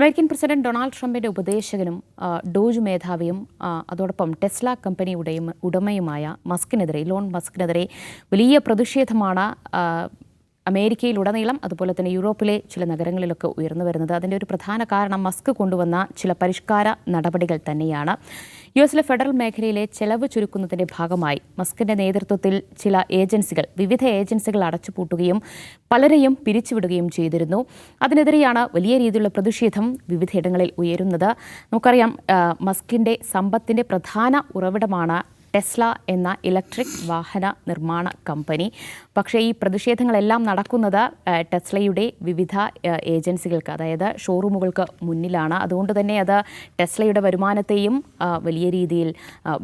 American president Donald ട്രംപിന്റെ ഉപദേശകനും Doge മേധാവിയും അതോടൊപ്പം ടെസ്ല കമ്പനിയുടെയും ഉടമയുമായ മസ്കിനെതിരെ ഇലോൺ മസ്കിനെതിരെ വലിയ പ്രതിഷേധമാണ് അമേരിക്കയിലുടനീളം അതുപോലെ തന്നെ യൂറോപ്പിലെ ചില നഗരങ്ങളിലൊക്കെ ഉയർന്നു വരുന്നത്. അതിന്റെ ഒരു പ്രധാന കാരണം മസ്ക് കൊണ്ടുവന്ന ചില പരിഷ്കാര നടപടികൾ തന്നെയാണ്. യു എസിലെ ഫെഡറൽ മേഖലയിലെ ചെലവ് ചുരുക്കുന്നതിന്റെ ഭാഗമായി മസ്കിന്റെ നേതൃത്വത്തിൽ ചില ഏജൻസികൾ വിവിധ ഏജൻസികൾ അടച്ചുപൂട്ടുകയും പലരെയും പിരിച്ചുവിടുകയും ചെയ്തിരുന്നു. അതിനെതിരെയാണ് വലിയ രീതിയിലുള്ള പ്രതിഷേധം വിവിധയിടങ്ങളിൽ ഉയരുന്നത്. നമുക്കറിയാം മസ്കിന്റെ സമ്പത്തിന്റെ പ്രധാന ഉറവിടമാണ് ടെസ്ല എന്ന ഇലക്ട്രിക് വാഹന നിർമ്മാണ കമ്പനി. പക്ഷേ ഈ പ്രതിഷേധങ്ങളെല്ലാം നടക്കുന്നത് ടെസ്ലയുടെ വിവിധ ഏജൻസികൾക്ക് അതായത് ഷോറൂമുകൾക്ക് മുന്നിലാണ്. അതുകൊണ്ട് തന്നെ അത് ടെസ്ലയുടെ വരുമാനത്തെയും വലിയ രീതിയിൽ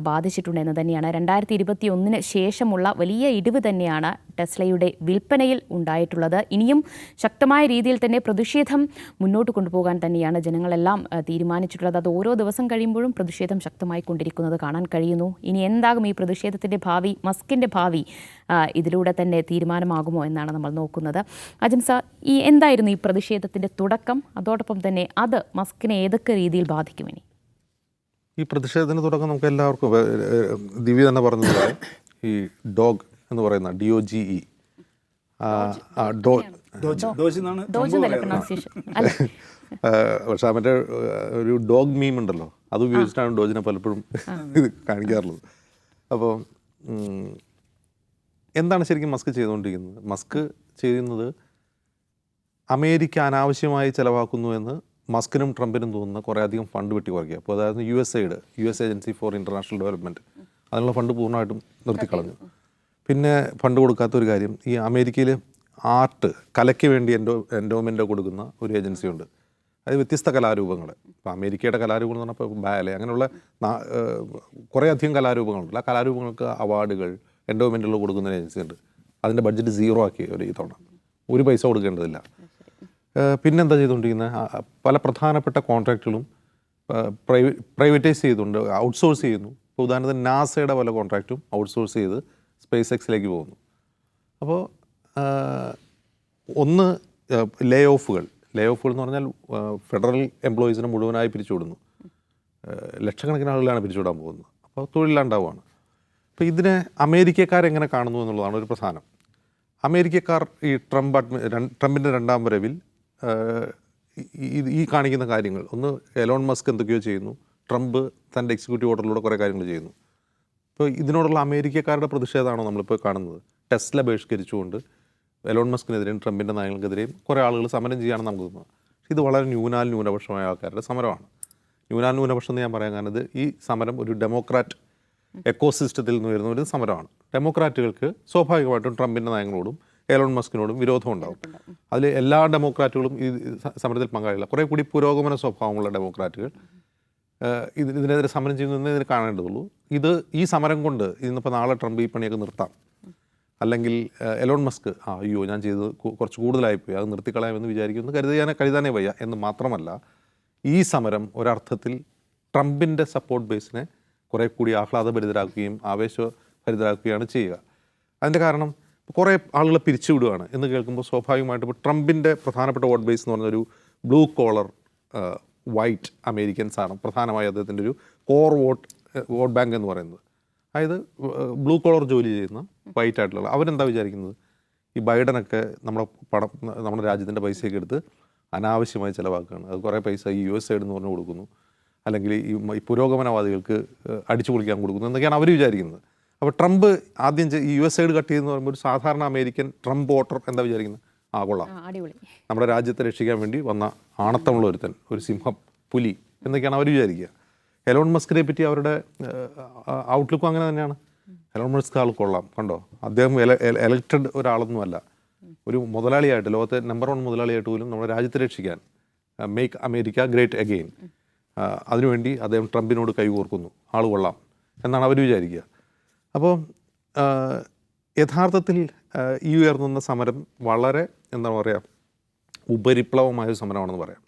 ബാധിച്ചിട്ടുണ്ട് എന്ന് തന്നെയാണ്. രണ്ടായിരത്തി ഇരുപത്തി ഒന്നിന് ശേഷമുള്ള വലിയ ഇടിവ് തന്നെയാണ് ടെസ്ലയുടെ വിൽപ്പനയിൽ ഉണ്ടായിട്ടുള്ളത്. ഇനിയും ശക്തമായ രീതിയിൽ തന്നെ പ്രതിഷേധം മുന്നോട്ട് കൊണ്ടുപോകാൻ തന്നെയാണ് ജനങ്ങളെല്ലാം തീരുമാനിച്ചിട്ടുള്ളത്. അത് ഓരോ ദിവസം കഴിയുമ്പോഴും പ്രതിഷേധം ശക്തമായി കൊണ്ടിരിക്കുന്നത് കാണാൻ കഴിയുന്നു. ഇനി എന്താകും ഈ പ്രതിഷേധത്തിന്റെ ഭാവി? മസ്കിന്റെ ഭാവി ഇതിലൂടെ തന്നെ തീരുമാനമാകുമോ എന്നാണ് നമ്മൾ നോക്കുന്നത്. അജിംസ ഈ എന്തായിരുന്നു ഈ പ്രതിഷേധത്തിന്റെ തുടക്കം? അതോടൊപ്പം തന്നെ അത് മസ്കിനെ ഏതൊക്കെ രീതിയിൽ ബാധിക്കും ഇനി? ഈ പ്രതിഷേധത്തിന് തുടക്കം നമുക്ക് എല്ലാവർക്കും ദിവ്യ തന്നെ പറഞ്ഞതുപോലെ ഈ ഡോഗ് എന്ന് പറയുന്ന ഡി ഒ ജി ഇ പക്ഷെ അവന്റെ ഒരു ഡോഗ് മീം ഉണ്ടല്ലോ അത് ഉപയോഗിച്ചിട്ടാണ് ഡോജിനെ പലപ്പോഴും ഇത് കാണിക്കാറുള്ളത്. അപ്പോൾ എന്താണ് ശരിക്കും മസ്ക് ചെയ്തുകൊണ്ടിരിക്കുന്നത്? മസ്ക് ചെയ്യുന്നത് അമേരിക്ക അനാവശ്യമായി ചിലവാക്കുന്നു എന്ന് മസ്കിനും ട്രംപിനും തോന്നുന്ന കുറേ അധികം ഫണ്ട് വെട്ടി കുറയ്ക്കുക. അപ്പോൾ അതായത് യു എസ് എയുടെ U S agency for international development അതിനുള്ള ഫണ്ട് പൂർണമായിട്ടും നിർത്തിക്കളഞ്ഞു. പിന്നെ ഫണ്ട് കൊടുക്കാത്ത ഒരു കാര്യം ഈ അമേരിക്കയിൽ ആർട്ട് കലയ്ക്ക് വേണ്ടി എൻഡോ എൻഡോമെന്റ് കൊടുക്കുന്ന ഒരു ഏജൻസി ഉണ്ട് അത് വ്യത്യസ്ത കലാരൂപങ്ങൾ ഇപ്പോൾ അമേരിക്കയുടെ കലാരൂപങ്ങൾ എന്ന് പറഞ്ഞപ്പോൾ ബാലെ അങ്ങനെയുള്ള കുറേ അധികം കലാരൂപങ്ങളുണ്ട്. ആ കലാരൂപങ്ങൾക്ക് അവാർഡുകൾ എൻഡോമെന്റുകൾ കൊടുക്കുന്ന ഏജൻസി ഉണ്ട്. അതിന്റെ ബഡ്ജറ്റ് സീറോ ആക്കി ഒരു ഈ തവണ ഒരു പൈസ കൊടുക്കേണ്ടതില്ല. പിന്നെ പിന്നെന്താ ചെയ്തുകൊണ്ടിരിക്കുന്നത് പല പ്രധാനപ്പെട്ട കോൺട്രാക്റ്റുകളും പ്രൈവറ്റ് പ്രൈവറ്റൈസ് ചെയ്തുകൊണ്ട് ഔട്ട്സോഴ്സ് ചെയ്യുന്നു. ഇപ്പോൾ ഉദാഹരണത്തിന് നാസയുടെ പല കോൺട്രാക്റ്റും ഔട്ട്സോഴ്സ് ചെയ്ത് സ്പേസ് എക്സിലേക്ക് പോകുന്നു അപ്പോൾ ഒന്ന് ലേ ഓഫുകൾ ലേ ഓഫുകൾ എന്ന് പറഞ്ഞാൽ ഫെഡറൽ എംപ്ലോയീസിനെ മുഴുവനായി പിരിച്ചുവിടുന്നു. ലക്ഷക്കണക്കിന് ആളുകളാണ് പിരിച്ചുവിടാൻ പോകുന്നത്. അപ്പോൾ തൊഴിലില്ലാണ്ടാവുകയാണ് അപ്പോൾ ഇതിനെ അമേരിക്കക്കാരെങ്ങനെ കാണുന്നു എന്നുള്ളതാണ് ഒരു പ്രധാനം. അമേരിക്കക്കാർ ഈ ട്രംപ് അഡ്മി ട്രംപിന്റെ രണ്ടാം വരവിൽ ഈ- കാണിക്കുന്ന കാര്യങ്ങൾ. ഒന്ന് എലോൺ മസ്ക് എന്തൊക്കെയോ ചെയ്യുന്നു. ട്രംപ് തന്റെ എക്സിക്യൂട്ടീവ് ഓർഡറിലൂടെ കുറേ കാര്യങ്ങൾ ചെയ്യുന്നു. ഇപ്പോൾ ഇതിനോടുള്ള അമേരിക്കക്കാരുടെ പ്രതിഷേധമാണോ നമ്മളിപ്പോൾ കാണുന്നത്? ടെസ്ല ബഹിഷ്കരിച്ചുകൊണ്ട് എലോൺ മസ്കിനെതിരെയും ട്രംപിന്റെ നയങ്ങൾക്കെതിരെയും കുറേ ആളുകൾ സമരം ചെയ്യുകയാണെന്ന് നമുക്ക് തോന്നുന്നത് ഇത് വളരെ ന്യൂനാൽ ന്യൂനപക്ഷമായ ആൾക്കാരുടെ സമരമാണ്. ന്യൂനാൽ ന്യൂനപക്ഷം എന്ന് ഞാൻ പറയാൻ കാരണം ഇത് ഈ സമരം ഒരു ഡെമോക്രാറ്റ് എക്കോസിസ്റ്റത്തിൽ നിന്ന് വരുന്ന ഒരു സമരമാണ്. ഡെമോക്രാറ്റുകൾക്ക് സ്വാഭാവികമായിട്ടും ട്രംപിന്റെ നയങ്ങളോടും എലോൺ മസ്കിനോടും വിരോധം ഉണ്ടാകും അതിൽ എല്ലാ ഡെമോക്രാറ്റുകളും ഈ സമരത്തിൽ പങ്കാളില്ല കുറേ കൂടി പുരോഗമന സ്വഭാവമുള്ള ഡെമോക്രാറ്റുകൾ ഇത് ഇതിനെതിരെ സമരം ചെയ്യുന്നതെന്ന് ഇതിന് കാണേണ്ടതുള്ളൂ. ഇത് ഈ സമരം കൊണ്ട് ഇന്നിപ്പോൾ നാളെ ട്രംപ് ഈ പണിയൊക്കെ നിർത്താം. അല്ലെങ്കിൽ എലോൺ മസ്ക് ആ അയ്യോ ഞാൻ ചെയ്തത് കു- കുറച്ച് കൂടുതലായിപ്പോയി അത് നിർത്തിക്കളയാമെന്ന് വിചാരിക്കുന്നു കരുതാനെ കരുതാനേ വയ്യ എന്ന് മാത്രമല്ല ഈ സമരം ഒരർത്ഥത്തിൽ ട്രംപിന്റെ സപ്പോർട്ട് ബേസിനെ കുറേ കൂടി ആഹ്ലാദഭരിതരാക്കുകയും ആവേശഭരിതരാക്കുകയാണ് ചെയ്യുക. അതിന്റെ കാരണം കുറേ ആളുകളെ പിരിച്ചുവിടുകയാണ് എന്ന് കേൾക്കുമ്പോൾ സ്വാഭാവികമായിട്ടും ഇപ്പോൾ ട്രംപിന്റെ പ്രധാനപ്പെട്ട വോട്ട് ബേസ് എന്ന് പറഞ്ഞൊരു ബ്ലൂ കോളർ വൈറ്റ് അമേരിക്കൻസ് ആണ് പ്രധാനമായി അദ്ദേഹത്തിന്റെ ഒരു കോർ വോട്ട് വോട്ട് ബാങ്ക് എന്ന് പറയുന്നത്. അതായത് ബ്ലൂ കോളർ ജോലി ചെയ്യുന്ന വൈറ്റ് ആയിട്ടുള്ള അവരെന്താ വിചാരിക്കുന്നത്? ഈ ബൈഡനൊക്കെ നമ്മുടെ പണം നമ്മുടെ രാജ്യത്തിന്റെ പൈസയൊക്കെ എടുത്ത് അനാവശ്യമായി ചിലവാക്കുകയാണ്. അത് കുറേ പൈസ ഈ യു എസ് സൈഡിൽ നിന്ന് പറഞ്ഞു കൊടുക്കുന്നു. അല്ലെങ്കിൽ ഈ പുരോഗമനവാദികൾക്ക് അടിച്ചു പൊളിക്കാൻ കൊടുക്കുന്നു എന്നൊക്കെയാണ് അവർ വിചാരിക്കുന്നത്. അപ്പോൾ ട്രംപ് ആദ്യം ഈ യു എസ് സൈഡ് കട്ട് ചെയ്യുന്ന പറയുമ്പോൾ ഒരു സാധാരണ അമേരിക്കൻ ട്രംപ് വോട്ടർ എന്താ വിചാരിക്കുന്നത്? ആ കൊള്ളാം. നമ്മുടെ രാജ്യത്തെ രക്ഷിക്കാൻ വേണ്ടി വന്ന ആണത്തമുള്ള ഒരുത്തൻ ഒരു സിംഹം പുലി എന്നൊക്കെയാണ് അവർ വിചാരിക്കുക. എലോൺ മസ്കിനെ പറ്റി അവരുടെ ഔട്ട്ലുക്കും അങ്ങനെ തന്നെയാണ്. എലോൺ മസ്ക് ആൾ കൊള്ളാം കണ്ടോ? അദ്ദേഹം എലക്റ്റഡ് ഒരാളൊന്നുമല്ല. ഒരു മുതലാളിയായിട്ട് ലോകത്തെ നമ്പർ വൺ മുതലാളിയായിട്ട് പോലും നമ്മുടെ രാജ്യത്തെ രക്ഷിക്കാൻ മേക്ക് അമേരിക്ക ഗ്രേറ്റ് അഗെയിൻ അതിനുവേണ്ടി അദ്ദേഹം ട്രംപിനോട് കൈകോർക്കുന്നു. ആൾ കൊള്ളാം എന്നാണ് അവർ വിചാരിക്കുക. അപ്പോൾ യഥാർത്ഥത്തിൽ ഈ ഉയർന്നുന്ന സമരം വളരെ എന്താ പറയുക ഉപരിപ്ലവമായ ഒരു സമരമാണെന്ന് പറയാം.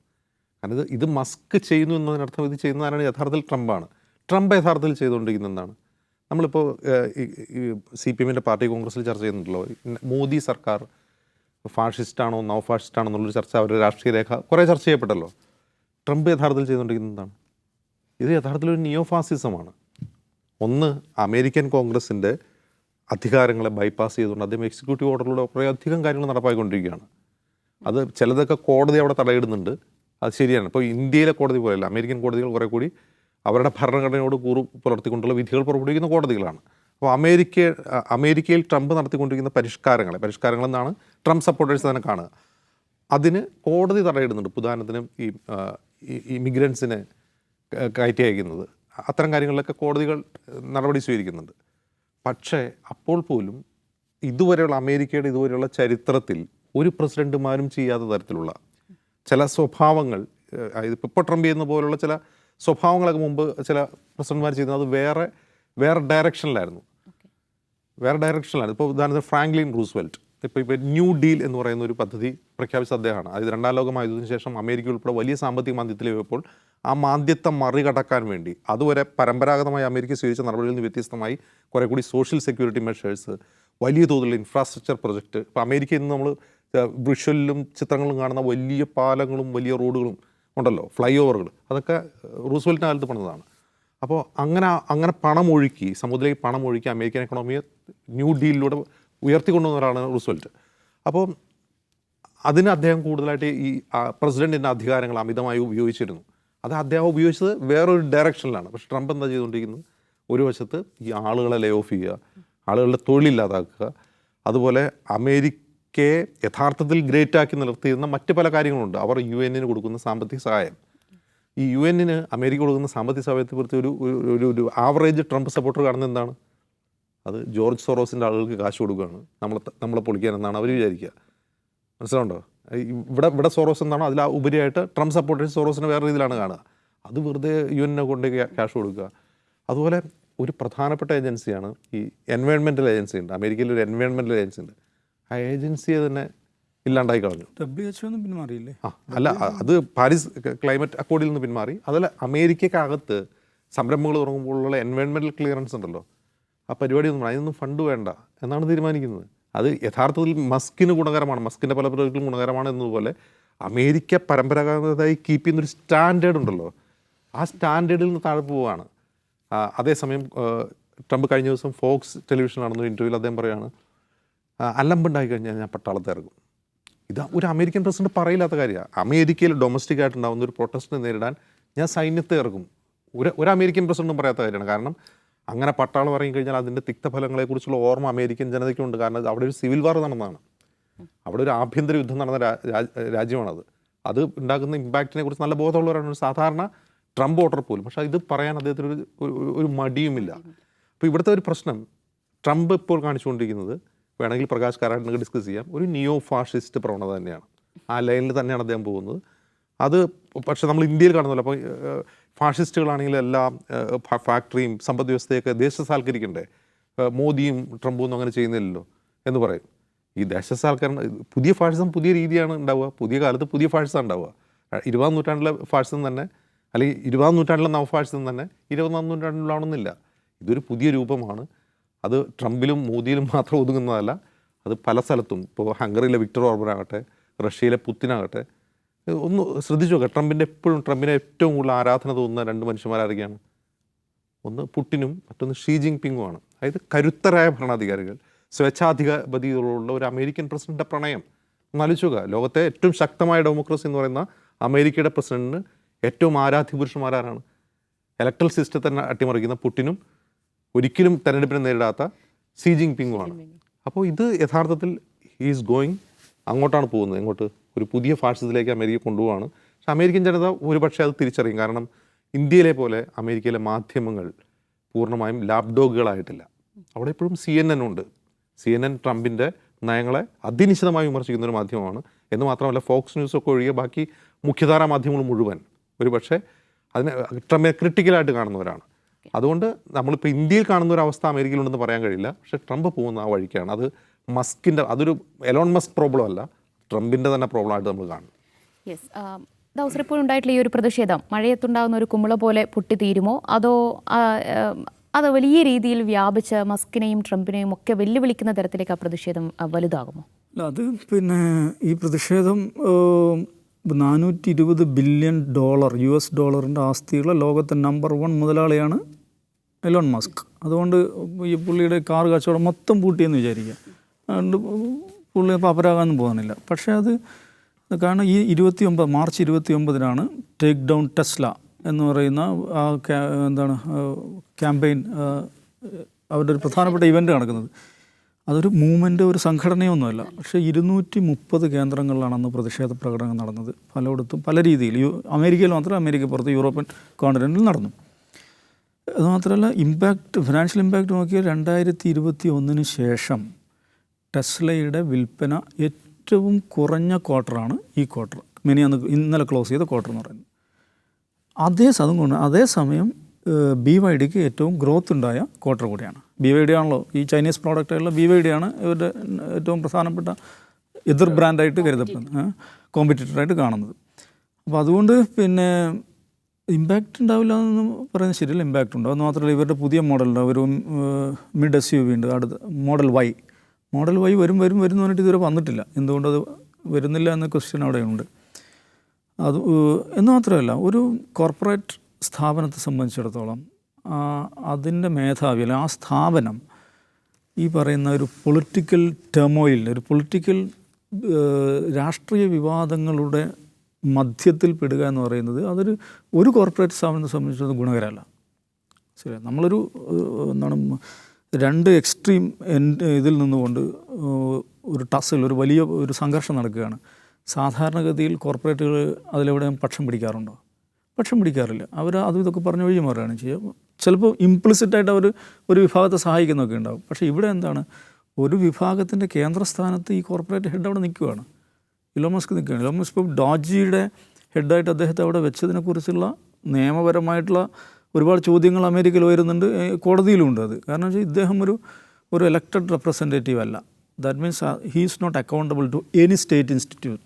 കാരണം ഇത് ഇത് മസ്ക് ചെയ്യുന്നു എന്നതിനർത്ഥം ഇത് ചെയ്യുന്നതാണ് യഥാർത്ഥത്തിൽ ട്രംപാണ്. ട്രംപ് യഥാർത്ഥത്തിൽ ചെയ്തുകൊണ്ടിരിക്കുന്ന എന്താണ്? നമ്മളിപ്പോൾ സി പി എമ്മിന്റെ പാർട്ടി കോൺഗ്രസ്സിൽ ചർച്ച ചെയ്യുന്നുണ്ടല്ലോ. മോദി സർക്കാർ ഫാഷിസ്റ്റാണോ നവ ഫാഷിസ്റ്റാണോ എന്നുള്ളൊരു ചർച്ച അവരുടെ രാഷ്ട്രീയ രേഖ കുറേ ചർച്ച ചെയ്യപ്പെട്ടല്ലോ. ട്രംപ് യഥാർത്ഥത്തിൽ ചെയ്തുകൊണ്ടിരിക്കുന്നത് എന്താണ് ഇത് യഥാർത്ഥത്തിൽ ഒരു നിയോഫാസിസമാണ്. ഒന്ന് അമേരിക്കൻ കോൺഗ്രസിന്റെ അധികാരങ്ങളെ ബൈപ്പാസ് ചെയ്തുകൊണ്ട് അദ്ദേഹം എക്സിക്യൂട്ടീവ് ഓർഡറിലൂടെ കുറേ അധികം കാര്യങ്ങൾ നടപ്പാക്കിക്കൊണ്ടിരിക്കുകയാണ് അത് ചിലതൊക്കെ കോടതി അവിടെ തടയിടുന്നുണ്ട്. അത് ശരിയാണ്. ഇപ്പോൾ ഇന്ത്യയിലെ കോടതി പോലെയല്ല അമേരിക്കൻ കോടതികൾ കുറേ കൂടി അവരുടെ ഭരണഘടനയോട് കൂറു പുലർത്തിക്കൊണ്ടുള്ള വിധികൾ പുറപ്പെടുവിക്കുന്ന കോടതികളാണ്. അപ്പോൾ അമേരിക്ക അമേരിക്കയിൽ ട്രംപ് നടത്തിക്കൊണ്ടിരിക്കുന്ന പരിഷ്കാരങ്ങളെ പരിഷ്കാരങ്ങളെന്നാണ് ട്രംപ് സപ്പോർട്ടേഴ്സ് തന്നെ കാണുക. അതിന് കോടതി തടയിടുന്നുണ്ട്. ഉദാഹരണത്തിന് ഈ ഇമിഗ്രൻസിനെ കയറ്റി അയക്കുന്നത്. അത്തരം കാര്യങ്ങളിലൊക്കെ കോടതികൾ നടപടി സ്വീകരിക്കുന്നുണ്ട്. പക്ഷേ അപ്പോൾ പോലും ഇതുവരെയുള്ള അമേരിക്കയുടെ ഇതുവരെയുള്ള ചരിത്രത്തിൽ ഒരു പ്രസിഡന്റുമാരും ചെയ്യാത്ത തരത്തിലുള്ള ചില സ്വഭാവങ്ങൾ ഇപ്പോൾ ട്രംപ് ചെയ്യുന്ന പോലുള്ള ചില സ്വഭാവങ്ങളൊക്കെ മുമ്പ് ചില പ്രസിഡന്റ്മാർ ചെയ്യുന്നത് അത് വേറെ വേറെ ഡയറക്ഷനിലായിരുന്നു വേറെ ഡയറക്ഷനിലായിരുന്നു ഇപ്പോൾ ഉദാഹരണത്തിന് ഫ്രാങ്ക്ലിൻ റൂസ്വെൽറ്റ്. ഇപ്പോൾ ഇപ്പോൾ ന്യൂ ഡീൽ എന്ന് പറയുന്ന ഒരു പദ്ധതി പ്രഖ്യാപിച്ച അദ്ദേഹമാണ്. അതായത് രണ്ടാം ലോകമായതിനു ശേഷം അമേരിക്ക ഉൾപ്പെടെ വലിയ സാമ്പത്തിക മാന്ദ്യത്തിലെത്തിയപ്പോൾ ആ മാന്ദ്യത്തെ മറികടക്കാൻ വേണ്ടി അതുവരെ പരമ്പരാഗതമായി അമേരിക്ക സ്വീകരിച്ച നടപടികളിൽ നിന്ന് വ്യത്യസ്തമായി കുറേ കൂടി സോഷ്യൽ സെക്യൂരിറ്റി മെഷേഴ്സ് വലിയ തോതിലുള്ള ഇൻഫ്രാസ്ട്രക്ചർ പ്രൊജക്റ്റ് ഇപ്പോൾ അമേരിക്കയിൽ നിന്ന് നമ്മൾ വിഷ്വലിലും ചിത്രങ്ങളിലും കാണുന്ന വലിയ പാലങ്ങളും വലിയ റോഡുകളും ഉണ്ടല്ലോ ഫ്ലൈ ഓവറുകൾ അതൊക്കെ റൂസ്വെൽറ്റിന്റെ കാലത്ത് പണിതാണ് അപ്പോൾ അങ്ങനെ അങ്ങനെ പണം ഒഴുക്കി സമുദ്രയിൽ പണം ഒഴുക്കി അമേരിക്കൻ എക്കണോമിയെ ന്യൂ ഡീലിലൂടെ ഉയർത്തിക്കൊണ്ടുവന്ന ഒരാളാണ് റൂസ്വെൽറ്റ് അപ്പോൾ അതിന് അദ്ദേഹം കൂടുതലായിട്ട് ഈ പ്രസിഡന്റിന്റെ അധികാരങ്ങൾ അമിതമായി ഉപയോഗിച്ചിരുന്നു. അത് അദ്ദേഹം ഉപയോഗിച്ചത് വേറൊരു ഡയറക്ഷനിലാണ്. പക്ഷെ ട്രംപ് എന്താ ചെയ്തുകൊണ്ടിരിക്കുന്നത്? ഒരു വശത്ത് ഈ ആളുകളെ ലേ ഓഫ് ചെയ്യുക ആളുകളുടെ തൊഴിലില്ലാതാക്കുക അതുപോലെ അമേരിക്കയെ യഥാർത്ഥത്തിൽ ഗ്രേറ്റാക്കി നിർത്തിയിരുന്ന മറ്റ് പല കാര്യങ്ങളുണ്ട്. അവർ യു എന്നിന് കൊടുക്കുന്ന സാമ്പത്തിക സഹായം. ഈ യു എന്നിന് അമേരിക്ക കൊടുക്കുന്ന സാമ്പത്തിക സഹായത്തെ കുറിച്ച് ഒരു ഒരു ആവറേജ് ട്രംപ് സപ്പോർട്ടർ കാണുന്നത് എന്താണ്? അത് ജോർജ് സൊറോസിന്റെ ആളുകൾക്ക് കാശ് കൊടുക്കുകയാണ്. നമ്മളെ നമ്മളെ പൊളിക്കാൻ എന്നാണ് അവർ വിചാരിക്കുക. മനസ്സിലുണ്ടോ ഇവിടെ ഇവിടെ സോറോസ് എന്താണോ അതിൽ ഉപരിയായിട്ട് ട്രംപ് സപ്പോർട്ടേഴ്സ് സോറോസിനെ വേറെ രീതിയിലാണ് കാണുക. അത് വെറുതെ യു എന്നെ കൊണ്ട് ക്യാഷ് കൊടുക്കുക. അതുപോലെ ഒരു പ്രധാനപ്പെട്ട ഏജൻസിയാണ് ഈ എൻവയോൺമെന്റൽ ഏജൻസി ഉണ്ട്. അമേരിക്കയിൽ ഒരു എൻവയോൺമെന്റൽ ഏജൻസി ഉണ്ട്. ആ ഏജൻസിയെ തന്നെ ഇല്ലാണ്ടായി കളഞ്ഞു. ഡബ്ല്യു എച്ച് ഒന്നും പിന്മാറിയില്ലേ? ആ അല്ല അത് പാരീസ് ക്ലൈമറ്റ് അക്കോർഡിൽ നിന്ന് പിന്മാറി. അതല്ല അമേരിക്കക്കകത്ത് സംരംഭങ്ങൾ തുടങ്ങുമ്പോഴുള്ള എൻവയോൺമെന്റൽ ക്ലിയറൻസ് ഉണ്ടല്ലോ. ആ പരിപാടി ഒന്നും അതിനൊന്നും ഫണ്ട് വേണ്ട എന്നാണ് തീരുമാനിക്കുന്നത്. അത് യഥാർത്ഥത്തിൽ മസ്കിന് ഗുണകരമാണ് മസ്കിന്റെ പല പ്രവർത്തികളും ഗുണകരമാണ് എന്നതുപോലെ അമേരിക്ക പരമ്പരാഗതമായി കീപ്പ് ചെയ്യുന്നൊരു സ്റ്റാൻഡേർഡ് ഉണ്ടല്ലോ. ആ സ്റ്റാൻഡേർഡിൽ നിന്ന് താഴെ പോവുകയാണ്. അതേസമയം ട്രംപ് കഴിഞ്ഞ ദിവസം ഫോക്സ് ടെലിവിഷൻ നടന്ന ഇന്റർവ്യൂവിൽ അദ്ദേഹം പറയുകയാണ് അല്ലമ്പുണ്ടായി കഴിഞ്ഞാൽ ഞാൻ പട്ടാളത്തെ ഇറങ്ങും. ഇത് ഒരു അമേരിക്കൻ പ്രസിഡന്റ് പറയില്ലാത്ത കാര്യമാണ് അമേരിക്കയിൽ ഡൊമസ്റ്റിക് ആയിട്ടുണ്ടാകുന്ന ഒരു പ്രൊട്ടസ്റ്റിനെ നേരിടാൻ ഞാൻ സൈന്യത്തെ ഇറക്കും. ഒരു ഒരു അമേരിക്കൻ പ്രസിഡന്റും പറയാത്ത കാര്യമാണ്. കാരണം അങ്ങനെ പട്ടാളം ഇറങ്ങി കഴിഞ്ഞാൽ അതിന്റെ തിക്തഫലങ്ങളെക്കുറിച്ചുള്ള ഓർമ്മ അമേരിക്കൻ ജനതയ്ക്കുണ്ട്. കാരണം അവിടെ ഒരു സിവിൽ വാർ നടന്നതാണ്. അവിടെ ഒരു ആഭ്യന്തര യുദ്ധം നടന്ന രാജ്യമാണത്. അത് ഉണ്ടാക്കുന്ന ഇമ്പാക്റ്റിനെ കുറിച്ച് നല്ല ബോധമുള്ളവരാണ്. ഒരു സാധാരണ ട്രംപ് വോട്ടർ പോലും. പക്ഷേ ഇത് പറയാൻ അദ്ദേഹത്തിന് ഒരു ഒരു- ഒരു മടിയുമില്ല. അപ്പോൾ ഇവിടുത്തെ ഒരു പ്രശ്നം ട്രംപ് ഇപ്പോൾ കാണിച്ചുകൊണ്ടിരിക്കുന്നത് വേണമെങ്കിൽ പ്രകാശ് കാരാട്ടിനൊക്കെ ഡിസ്കസ് ചെയ്യാം. ഒരു നിയോ ഫാഷിസ്റ്റ് പ്രവണത തന്നെയാണ്. ആ ലൈനിൽ തന്നെയാണ് അദ്ദേഹം പോകുന്നത്. അത് പക്ഷേ നമ്മൾ ഇന്ത്യയിൽ കാണുന്നില്ല അപ്പോൾ ഫാഷിസ്റ്റുകളാണെങ്കിൽ എല്ലാ ഫാക്ടറിയും സമ്പദ് വ്യവസ്ഥയൊക്കെ ദേശസാൽക്കരിക്കണ്ടേ? മോദിയും ട്രംപും ഒന്നും അങ്ങനെ ചെയ്യുന്നില്ലല്ലോ എന്ന് പറയും. ഈ ദേശസാൽക്കരണം പുതിയ ഫാഷിസം പുതിയ രീതിയാണ് ഉണ്ടാവുക. പുതിയ കാലത്ത് പുതിയ ഫാഷിസം ഉണ്ടാവുക. ഇരുപതാം നൂറ്റാണ്ടിലെ ഫാഷിസം തന്നെ അല്ലെങ്കിൽ ഇരുപതാം നൂറ്റാണ്ടിലെ നവഫാഷിസം തന്നെ ഇരുപതാം നൂറ്റാണ്ടിലാണെന്നില്ല. ഇതൊരു പുതിയ രൂപമാണ്. അത് ട്രംപിലും മോദിയിലും മാത്രം ഒതുങ്ങുന്നതല്ല. അത് പല സ്ഥലത്തും ഇപ്പോൾ ഹംഗറിയിലെ വിക്ടർ ഓർബൻ ആകട്ടെ റഷ്യയിലെ പുത്തിനാകട്ടെ ഒന്ന് ശ്രദ്ധിച്ചു നോക്കുക ട്രംപിന്റെ എപ്പോഴും ട്രംപിനെ ഏറ്റവും കൂടുതൽ ആരാധന തോന്നുന്ന രണ്ട് മനുഷ്യന്മാരാരൊക്കെയാണ് ഒന്ന് പുട്ടിനും മറ്റൊന്ന് ഷീ ജിങ് പിങ്ങുമാണ് അതായത് കരുത്തരായ ഭരണാധികാരികൾ സ്വേച്ഛാധിപതികളുള്ള ഒരു അമേരിക്കൻ പ്രസിഡന്റിന്റെ പ്രണയം. നാലിച്ചുക ലോകത്തെ ഏറ്റവും ശക്തമായ ഡെമോക്രസി എന്ന് പറയുന്ന അമേരിക്കയുടെ പ്രസിഡന്റിന് ഏറ്റവും ആരാധ്യ പുരുഷന്മാരാണ് ഇലക്ട്രൽ സിസ്റ്റത്തെ തന്നെ അട്ടിമറിക്കുന്ന പുട്ടിനും ഒരിക്കലും തെരഞ്ഞെടുപ്പിനെ നേരിടാത്ത സി ജിങ് പിങ്ങുമാണ് അപ്പോൾ ഇത് യഥാർത്ഥത്തിൽ ഈസ് ഗോയിങ് അങ്ങോട്ടാണ് പോകുന്നത്. എങ്ങോട്ട്? ഒരു പുതിയ ഫാഷിസത്തിലേക്ക് അമേരിക്ക കൊണ്ടുപോവാണ്. പക്ഷെ അമേരിക്കൻ ജനത ഒരുപക്ഷെ അത് തിരിച്ചറിയും. കാരണം ഇന്ത്യയിലെ പോലെ അമേരിക്കയിലെ മാധ്യമങ്ങൾ പൂർണമായും ലാപ്ഡോഗുകളായിട്ടില്ല. അവിടെ എപ്പോഴും സി എൻ എൻ ഉണ്ട്. സി എൻ എൻ ട്രംപിന്റെ നയങ്ങളെ അതിനിശിതമായി വിമർശിക്കുന്ന ഒരു മാധ്യമമാണ്. എന്ന് മാത്രമല്ല ഫോക്സ് ന്യൂസ് ഒക്കെ ഒഴികെ ബാക്കി മുഖ്യധാരാ മാധ്യമങ്ങൾ മുഴുവൻ ഒരു പക്ഷേ അതിനെ ട്രംപിനെ ക്രിട്ടിക്കലായിട്ട് കാണുന്നവരാണ്. അതുകൊണ്ട് നമ്മളിപ്പോൾ ഇന്ത്യയിൽ കാണുന്ന ഒരു അവസ്ഥ അമേരിക്കയിലുണ്ടെന്ന് പറയാൻ കഴിയില്ല. പക്ഷേ ട്രംപ് പോകുന്ന ആ വഴിക്കാണ്. അത് മസ്കിന്റെ അതൊരു എലോൺ മസ്ക് പ്രോബ്ലം അല്ല. ട്രംപിന്റെ തന്നെ പ്രോബ്ലമായിട്ട് നമ്മൾ കാണും. യെസ് ദൗസർ ഇപ്പോൾ ഉണ്ടായിട്ടുള്ള ഈ ഒരു പ്രതിഷേധം മഴയത്തുണ്ടാകുന്ന ഒരു കുമിള പോലെ പൊട്ടിത്തീരുമോ? അതോ അത് വലിയ രീതിയിൽ വ്യാപിച്ച് മസ്കിനെയും ട്രംപിനെയും ഒക്കെ വെല്ലുവിളിക്കുന്ന തരത്തിലേക്ക് ആ പ്രതിഷേധം വലുതാകുമോ? അല്ല അത് പിന്നെ ഈ പ്രതിഷേധം നാനൂറ്റി ഇരുപത് ബില്യൺ ഡോളർ യു എസ് ഡോളറിന്റെ ആസ്തിയുള്ള ലോകത്തെ നമ്പർ വൺ മുതലാളിയാണ് എലോൺ മസ്ക്. അതുകൊണ്ട് ഈ പുള്ളിയുടെ കാർ കച്ചവടം മൊത്തം പൂട്ടിയെന്ന് വിചാരിക്കുക. അതുകൊണ്ട് പുള്ളി അപരാകാനും പോകുന്നില്ല. പക്ഷേ അത് കാരണം ഈ ഇരുപത്തി ഒമ്പത് മാർച്ച് ഇരുപത്തി ഒമ്പതിനാണ് ടേക്ക് ഡൗൺ ടെസ്ല എന്ന് പറയുന്ന ആ എന്താണ് ക്യാമ്പയിൻ അവരുടെ ഒരു പ്രധാനപ്പെട്ട ഇവന്റ് നടക്കുന്നത്. അതൊരു മൂവ്മെന്റ് ഒരു സംഘടനയൊന്നുമല്ല. പക്ഷേ ഇരുന്നൂറ്റി മുപ്പത് കേന്ദ്രങ്ങളിലാണ് അന്ന് പ്രതിഷേധ പ്രകടനം നടന്നത്. പലയിടത്തും പല രീതിയിൽ യു അമേരിക്കയിൽ മാത്രമല്ല അമേരിക്ക പുറത്ത് യൂറോപ്യൻ കോണ്ടിനെന്റിൽ നടന്നു. അതുമാത്രമല്ല ഇമ്പാക്റ്റ് ഫിനാൻഷ്യൽ ഇമ്പാക്റ്റ് നോക്കിയാൽ രണ്ടായിരത്തി ഇരുപത്തി ഒന്നിന് ശേഷം ടെസ്ലയുടെ വിൽപ്പന ഏറ്റവും കുറഞ്ഞ ക്വാർട്ടറാണ് ഈ ക്വാർട്ടർ. മിനി അന്ന് ഇന്നലെ ക്ലോസ് ചെയ്ത ക്വാർട്ടർ എന്ന് പറയുന്നത്. അതേ സമയം കൊണ്ട് അതേസമയം ബി വൈ ഡിക്ക് ഏറ്റവും ഗ്രോത്ത് ഉണ്ടായ ക്വാർട്ടർ കൂടിയാണ്. ബി വൈ ഡി ആണല്ലോ ഈ ചൈനീസ് പ്രോഡക്റ്റുകളിൽ ബി വൈ ഡി ആണ് ഇവരുടെ ഏറ്റവും പ്രധാനപ്പെട്ട എതിർ ബ്രാൻഡായിട്ട് കരുതപ്പെടുന്നത് കോമ്പറ്റീറ്ററായിട്ട് കാണുന്നത്. അപ്പോൾ അതുകൊണ്ട് പിന്നെ ഇമ്പാക്റ്റ് ഉണ്ടാവില്ല എന്ന് പറയുന്നത് ശരിയല്ല ഇമ്പാക്റ്റ് ഉണ്ടാവും അത് മാത്രമല്ല ഇവരുടെ പുതിയ മോഡലുണ്ട്. ഒരു മിഡ് എസ് യു വി ഉണ്ട് അടുത്ത മോഡൽ വൈ. മോഡൽ വൈ വരും വരും വരും എന്ന് പറഞ്ഞിട്ട് ഇതുവരെ വന്നിട്ടില്ല. എന്തുകൊണ്ടത് വരുന്നില്ല എന്ന ക്വസ്റ്റ്യൻ അവിടെയുണ്ട്. അത് എന്ന് മാത്രമല്ല ഒരു കോർപ്പറേറ്റ് സ്ഥാപനത്തെ സംബന്ധിച്ചിടത്തോളം അതിന്റെ മേധാവി ആ സ്ഥാപനം ഈ പറയുന്ന ഒരു പൊളിറ്റിക്കൽ ടെമോയിൽ ഒരു പൊളിറ്റിക്കൽ രാഷ്ട്രീയ വിവാദങ്ങളുടെ മധ്യത്തിൽ പെടുക എന്ന് പറയുന്നത് അതൊരു ഒരു കോർപ്പറേറ്റ് സ്ഥാപനത്തെ സംബന്ധിച്ചിടത്തോളം ഗുണകരമല്ല. ശരി നമ്മളൊരു എന്താണ് രണ്ട് എക്സ്ട്രീം ഇതിൽ നിന്നുകൊണ്ട് ഒരു ടസിൽ ഒരു വലിയ ഒരു സംഘർഷം നടക്കുകയാണ്. സാധാരണഗതിയിൽ കോർപ്പറേറ്റുകൾ അതിലെവിടെയും പക്ഷം പിടിക്കാറുണ്ടോ? പക്ഷം പിടിക്കാറില്ല. അവർ അതും ഇതൊക്കെ പറഞ്ഞ് ഒഴിഞ്ഞു മാറുകയാണ് ചെയ്യുക. ചിലപ്പോൾ ഇംപ്ലിസിറ്റായിട്ട് അവർ ഒരു വിഭാഗത്തെ സഹായിക്കുന്നൊക്കെ ഉണ്ടാവും. പക്ഷേ ഇവിടെ എന്താണ്? ഒരു വിഭാഗത്തിന്റെ കേന്ദ്രസ്ഥാനത്ത് ഈ കോർപ്പറേറ്റ് ഹെഡ് അവിടെ നിൽക്കുകയാണ്. ഇലോൺ മസ്ക് നിൽക്കുകയാണ്. ഇലോൺ മസ്ക് ഇപ്പോൾ ഡോജിയുടെ ഹെഡായിട്ട് അദ്ദേഹത്തെ അവിടെ വെച്ചതിനെക്കുറിച്ചുള്ള നിയമപരമായിട്ടുള്ള ഒരുപാട് ചോദ്യങ്ങൾ അമേരിക്കയിൽ വരുന്നുണ്ട് കോടതിയിലും കോടതിയിലുമുണ്ട് അത്. കാരണം വെച്ചാൽ ഇദ്ദേഹം ഒരു ഒരു ഇലക്റ്റഡ് റെപ്രസെന്റേറ്റീവ് അല്ല. That means he is not accountable to any state institute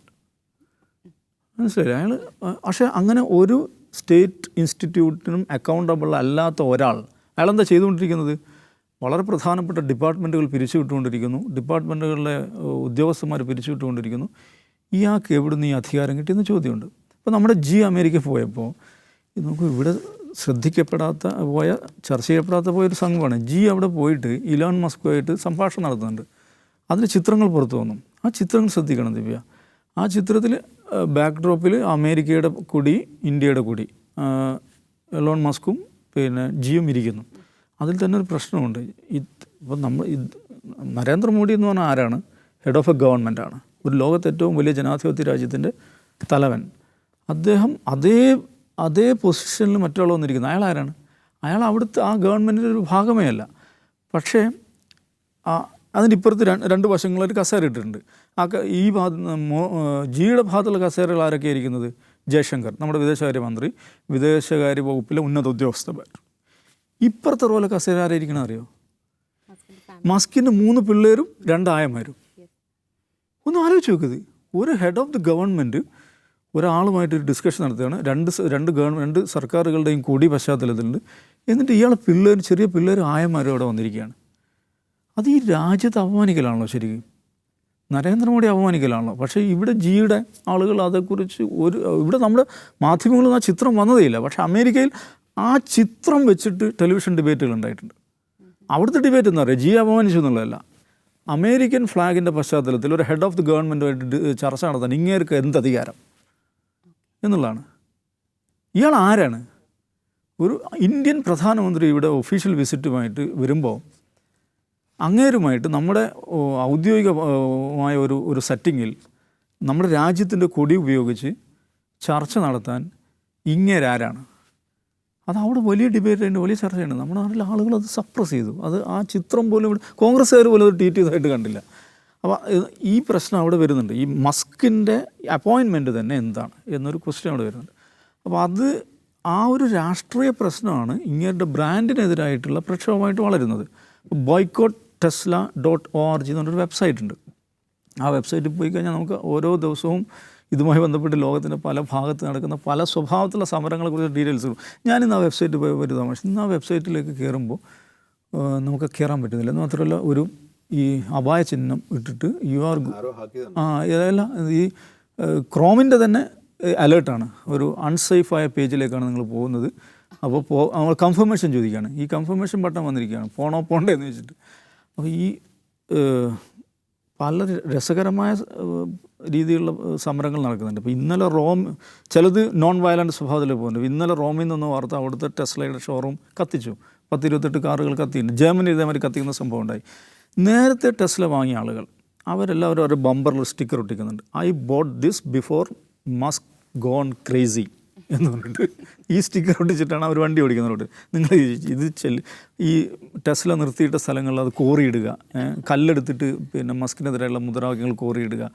മനസ്സിലായി അയാൾ പക്ഷേ അങ്ങനെ ഒരു സ്റ്റേറ്റ് ഇൻസ്റ്റിറ്റ്യൂട്ടിനും അക്കൗണ്ടബിൾ അല്ലാത്ത ഒരാൾ അയാളെന്താ ചെയ്തുകൊണ്ടിരിക്കുന്നത്? വളരെ പ്രധാനപ്പെട്ട ഡിപ്പാർട്ട്മെന്റുകൾ പിരിച്ചുവിട്ടുകൊണ്ടിരിക്കുന്നു. ഡിപ്പാർട്ട്മെന്റുകളിലെ ഉദ്യോഗസ്ഥന്മാർ പിരിച്ചുവിട്ടുകൊണ്ടിരിക്കുന്നു. ഇയാൾക്ക് എവിടെ നിന്ന് ഈ അധികാരം കിട്ടിയെന്ന് ചോദ്യമുണ്ട്. ഇപ്പോൾ നമ്മുടെ ജി അമേരിക്ക പോയപ്പോൾ നമുക്ക് ഇവിടെ ശ്രദ്ധിക്കപ്പെടാത്ത പോയ ചർച്ച ചെയ്യപ്പെടാത്ത പോയൊരു സംഘമാണ്. ജി അവിടെ പോയിട്ട് ഇലോൺ മസ്കുമായിട്ട് സംഭാഷണം നടത്തുന്നുണ്ട്. അതിന് ചിത്രങ്ങൾ പുറത്തു വന്നു. ആ ചിത്രങ്ങൾ ശ്രദ്ധിക്കണം ദിവ്യ. ആ ചിത്രത്തിൽ ബാക്ക് ഡ്രോപ്പിൽ അമേരിക്കയുടെ കൊടി ഇന്ത്യയുടെ കൊടി. എലോൺ മസ്കും പിന്നെ ജിയും ഇരിക്കുന്നു. അതിൽ തന്നെ ഒരു പ്രശ്നമുണ്ട്. ഇപ്പം നമ്മൾ നരേന്ദ്രമോദി എന്ന് പറഞ്ഞാൽ ആരാണ്? ഹെഡ് ഓഫ് എ ഗവൺമെന്റാണ് ഒരു ലോകത്തെ ഏറ്റവും വലിയ ജനാധിപത്യ രാജ്യത്തിന്റെ തലവൻ. അദ്ദേഹം അതേ അതേ പൊസിഷനിൽ മറ്റുള്ള വന്നിരിക്കുന്നത് അയാൾ ആരാണ്? അയാൾ അവിടുത്തെ ആ ഗവൺമെന്റിന്റെ ഒരു ഭാഗമേ അല്ല. പക്ഷേ ആ അതിന്റെ ഇപ്പുറത്ത് രണ്ട് വശങ്ങളൊരു കസേര ഇട്ടിട്ടുണ്ട്. ആ ഈ മോ ജിയുടെ ഭാഗത്തുള്ള കസേരകൾ ആരൊക്കെ ഇരിക്കുന്നത് ജയശങ്കർ നമ്മുടെ വിദേശകാര്യമന്ത്രി വിദേശകാര്യ വകുപ്പിലെ ഉന്നത ഉദ്യോഗസ്ഥന്മാർ. ഇപ്പുറത്തെ റോലെ കസേര ആരായിരിക്കണം അറിയോ? മസ്കിന്റെ മൂന്ന് പിള്ളേരും രണ്ടായമാരും ഒന്ന് ആലോചിച്ച് നോക്കുന്നത് ഒരു ഹെഡ് ഓഫ് ദി ഗവൺമെന്റ് ഒരാളുമായിട്ട് ഒരു ഡിസ്കഷൻ നടത്തുകയാണ്. രണ്ട് രണ്ട് ഗവൺമെന്റ് രണ്ട് സർക്കാരുകളുടെയും കൂടി പശ്ചാത്തലത്തിലുണ്ട്. എന്നിട്ട് ഇയാളെ പിള്ളേർ ചെറിയ പിള്ളേർ ആയമാരും അവിടെ വന്നിരിക്കുകയാണ്. അത് ഈ രാജ്യത്തെ അപമാനിക്കലാണല്ലോ ശരിക്കും. നരേന്ദ്രമോദി അപമാനിക്കലാണല്ലോ. പക്ഷേ ഇവിടെ ജിയുടെ ആളുകൾ അതേക്കുറിച്ച് ഒരു ഇവിടെ നമ്മുടെ മാധ്യമങ്ങളിൽ ആ ചിത്രം വന്നതേ ഇല്ല പക്ഷേ അമേരിക്കയിൽ ആ ചിത്രം വെച്ചിട്ട് ടെലിവിഷൻ ഡിബേറ്റുകൾ ഉണ്ടായിട്ടുണ്ട്. അവിടുത്തെ ഡിബേറ്റ് എന്താ പറയുക ജി അപമാനിച്ചു എന്നുള്ളതല്ല. അമേരിക്കൻ ഫ്ലാഗിന്റെ പശ്ചാത്തലത്തിൽ ഒരു ഹെഡ് ഓഫ് ദി ഗവൺമെന്റുമായിട്ട് ചർച്ച നടത്താൻ ഇങ്ങേർക്ക് എന്ത് അധികാരം? എന്നുള്ളതാണ്. ഇയാൾ ആരാണ്? ഒരു ഇന്ത്യൻ പ്രധാനമന്ത്രി ഇവിടെ ഒഫീഷ്യൽ വിസിറ്റുമായിട്ട് വരുമ്പോൾ അങ്ങേരുമായിട്ട് നമ്മുടെ ഔദ്യോഗികമായ ഒരു ഒരു സെറ്റിങ്ങിൽ നമ്മുടെ രാജ്യത്തിന്റെ കൊടി ഉപയോഗിച്ച് ചർച്ച നടത്താൻ ഇങ്ങേരാരാണ്? അത് അവിടെ വലിയ ഡിബേറ്റ് ആയിട്ട് വലിയ ചർച്ചയുണ്ട് നമ്മുടെ നാട്ടിലെ ആളുകൾ അത് സപ്രസ് ചെയ്തു. അത് ആ ചിത്രം പോലും ഇവിടെ കോൺഗ്രസ്സുകാർ പോലും അത് ട്വീറ്റ് ചെയ്തതായിട്ട് കണ്ടില്ല. അപ്പോൾ ഈ പ്രശ്നം അവിടെ വരുന്നുണ്ട്. ഈ മസ്കിന്റെ അപ്പോയിൻമെന്റ് തന്നെ എന്താണ് എന്നൊരു ക്വസ്റ്റ്യൻ അവിടെ വരുന്നുണ്ട്. അപ്പോൾ അത് ആ ഒരു രാഷ്ട്രീയ പ്രശ്നമാണ് ഇങ്ങേരുടെ ബ്രാൻഡിനെതിരായിട്ടുള്ള പ്രക്ഷോഭമായിട്ട് വളരുന്നത്. Boycott Tesla dot O R G എന്ന് പറഞ്ഞൊരു വെബ്സൈറ്റ് ഉണ്ട്. ആ വെബ്സൈറ്റിൽ പോയി കഴിഞ്ഞാൽ നമുക്ക് ഓരോ ദിവസവും ഇതുമായി ബന്ധപ്പെട്ട് ലോകത്തിന്റെ പല ഭാഗത്ത് നടക്കുന്ന പല സ്വഭാവത്തിലുള്ള സമരങ്ങളെക്കുറിച്ച് ഡീറ്റെയിൽസ് കിട്ടും ഞാനിന്ന് ആ വെബ്സൈറ്റിൽ പോയി ഒരു തമാശ. ഇന്ന് ആ വെബ്സൈറ്റിലേക്ക് കയറുമ്പോൾ നമുക്ക് കയറാൻ പറ്റുന്നില്ല. എന്ന് മാത്രമല്ല ഒരു ഈ അപായ ചിഹ്നം ഇട്ടിട്ട് യു ആർ ആ ഇതല്ല ഈ ക്രോമിന്റെ തന്നെ അലേർട്ടാണ് ഒരു അൺസേഫായ പേജിലേക്കാണ് നിങ്ങൾ പോകുന്നത്. അപ്പോൾ പോ നമ്മൾ കൺഫർമേഷൻ ചോദിക്കുകയാണ്. ഈ കൺഫർമേഷൻ ബട്ടൺ വന്നിരിക്കുകയാണ്. പോണോ പോണ്ടേ എന്ന് വെച്ചിട്ട്. അപ്പോൾ ഈ പല രസകരമായ രീതിയിലുള്ള സമരങ്ങൾ നടക്കുന്നുണ്ട്. ഇപ്പോൾ ഇന്നലെ റോം ചിലത് നോൺ വയലന്റ് സ്വഭാവത്തിൽ പോകുന്നുണ്ട് ഇന്നലെ റോമിൽ നിന്ന് വാർത്ത അവിടുത്തെ ടെസ്ലയുടെ ഷോറൂം കത്തിച്ചു. പത്തിരുപത്തെട്ട് കാറുകൾ കത്തിയിട്ടുണ്ട്. ജർമ്മനി ഇതേമാതിരി കത്തിക്കുന്ന സംഭവം ഉണ്ടായി. നേരത്തെ ടെസ്ല വാങ്ങിയ ആളുകൾ അവരെല്ലാവരും ഒരു ബമ്പറിൽ sticker ഒട്ടിക്കുന്നുണ്ട്. I bought this before Musk gone crazy എന്ന് പറഞ്ഞിട്ട് ഈ സ്റ്റിക്കർ ഒട്ടിച്ചിട്ടാണ് അവർ വണ്ടി ഓടിക്കുന്നത്. നിങ്ങൾ ഇത് ചെല്ല് ഈ ടെസ്ല നിർത്തിയിട്ട സ്ഥലങ്ങളിൽ അത് കോറിയിടുക. കല്ലെടുത്തിട്ട് പിന്നെ മസ്കിനെതിരെയുള്ള മുദ്രാവാക്യങ്ങൾ കോറിയിടുക.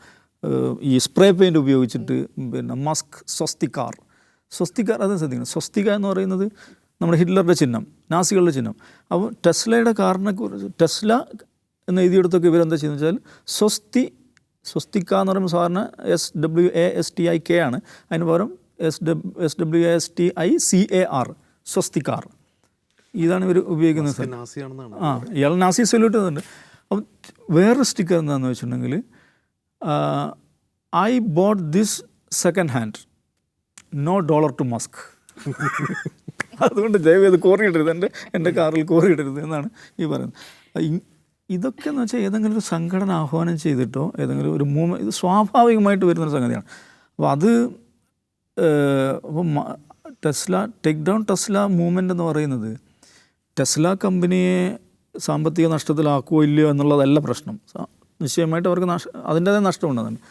ഈ സ്പ്രേ പെയിന്റ് ഉപയോഗിച്ചിട്ട് പിന്നെ മസ്ക് സ്വസ്തിക്കാർ സ്വസ്തിക്കാർ അത് ശ്രദ്ധിക്കണം സ്വസ്തിക എന്ന് പറയുന്നത് നമ്മുടെ ഹിറ്റ്ലറുടെ ചിഹ്നം നാസികളുടെ ചിഹ്നം. അപ്പോൾ ടെസ്ലയുടെ കാറിനെ കുറിച്ച് ടെസ്ല എന്ന് എഴുതിയെടുത്തൊക്കെ ഇവരെന്താ ചെയ്യുന്നത് വെച്ചാൽ സ്വസ്തി സ്വസ്തിക്ക എന്ന് പറയുമ്പോൾ സാധാരണ S W A S T I K ആണ്. അതിന് പകരം S W S W A S T I C A R സ്വസ്തിക്കാർ ഇതാണ് ഇവർ ഉപയോഗിക്കുന്നത് ആ ഇയാൾ നാസി സൊല്യൂട്ട് ചെയ്യുന്നുണ്ട്. അപ്പം വേറൊരു സ്റ്റിക്കർ എന്താണെന്ന് വെച്ചിട്ടുണ്ടെങ്കിൽ I bought this second hand no dollar to Musk അതുകൊണ്ട് ദയവേത് കോറിയിടരുത്. എന്റെ എന്റെ കാറിൽ കോറിയിടരുത് എന്നാണ് ഈ പറയുന്നത്. ഇതൊക്കെ എന്ന് വെച്ചാൽ ഏതെങ്കിലും ഒരു സംഘടന ആഹ്വാനം ചെയ്തിട്ടോ ഏതെങ്കിലും ഒരു മൂവ്മെന്റ് ഇത് സ്വാഭാവികമായിട്ട് വരുന്നൊരു സംഗതിയാണ്. അപ്പോൾ അത് അപ്പം Tesla take down Tesla movement എന്ന് പറയുന്നത് ടെസ്ല കമ്പനിയെ സാമ്പത്തിക നഷ്ടത്തിലാക്കുമോ ഇല്ലയോ എന്നുള്ളതല്ല പ്രശ്നം. നിശ്ചയമായിട്ട് അവർക്ക് നഷ്ട അതിന്റേതായ നഷ്ടമുണ്ടെന്നുണ്ട്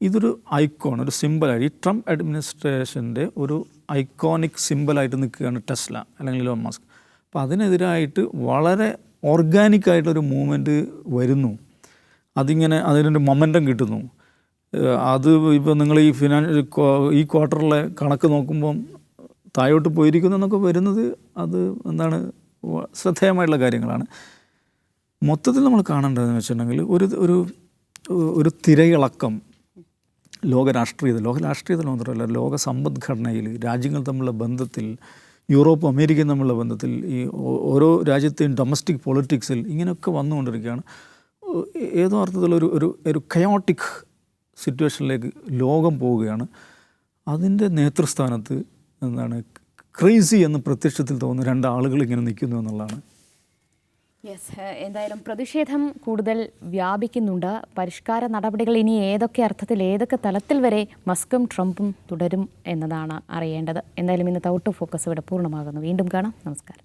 ഇതൊരു ഐക്കോൺ ഒരു സിമ്പിളായിട്ട് ഈ ട്രംപ് അഡ്മിനിസ്ട്രേഷന്റെ ഒരു ഐക്കോണിക് സിമ്പിളായിട്ട് നിൽക്കുകയാണ് ടെസ്ല അല്ലെങ്കിൽ ലോൺ മാസ്ക്. അപ്പോൾ അതിനെതിരായിട്ട് വളരെ ഓർഗാനിക്കായിട്ടൊരു മൂവ്മെന്റ് വരുന്നു. അതിങ്ങനെ അതിനൊരു മൊമെന്റം കിട്ടുന്നു. അത് ഇപ്പോൾ നിങ്ങൾ ഈ ഫിനാൻഷ്യൽ ഈ ക്വാർട്ടറിലെ കണക്ക് നോക്കുമ്പം താഴോട്ട് പോയിരിക്കുന്നു എന്നൊക്കെ വരുന്നത് അത് എന്താണ് ശ്രദ്ധേയമായിട്ടുള്ള കാര്യങ്ങളാണ്. മൊത്തത്തിൽ നമ്മൾ കാണേണ്ടതെന്ന് വെച്ചിട്ടുണ്ടെങ്കിൽ ഒരു ഒരു ഒരു തിരയിളക്കം ലോക രാഷ്ട്രീയത്തിൽ ലോക രാഷ്ട്രീയത്തിൽ മാത്രമല്ല ലോക സമ്പദ്ഘടനയിൽ രാജ്യങ്ങൾ തമ്മിലുള്ള ബന്ധത്തിൽ യൂറോപ്പും അമേരിക്കയും തമ്മിലുള്ള ബന്ധത്തിൽ ഈ ഓരോ രാജ്യത്തെയും ഡൊമസ്റ്റിക് പൊളിറ്റിക്സിൽ ഇങ്ങനെയൊക്കെ വന്നുകൊണ്ടിരിക്കുകയാണ്. ഏതോ അർത്ഥത്തിലൊരു ഒരു ഒരു കയോട്ടിക് സിറ്റുവേഷനിലേക്ക് ലോകം പോവുകയാണ്. അതിന്റെ നേതൃസ്ഥാനത്ത് എന്താണ് ക്രേസി എന്ന് പ്രത്യക്ഷത്തിൽ തോന്നുന്ന രണ്ടാളുകൾ ഇങ്ങനെ നിൽക്കുന്നു എന്നുള്ളതാണ്. യെസ് എന്തായാലും പ്രതിഷേധം കൂടുതൽ വ്യാപിക്കുന്നുണ്ട്. പരിഷ്കാര നടപടികൾ ഇനി ഏതൊക്കെ അർത്ഥത്തിൽ ഏതൊക്കെ തലത്തിൽ വരെ മസ്കും ട്രംപും തുടരും എന്നതാണ് അറിയേണ്ടത്. എന്തായാലും ഇന്നത്തെ ഔട്ട് ഓഫ് ഫോക്കസ് ഇവിടെ പൂർണമാകുന്നു. വീണ്ടും കാണാം. നമസ്കാരം.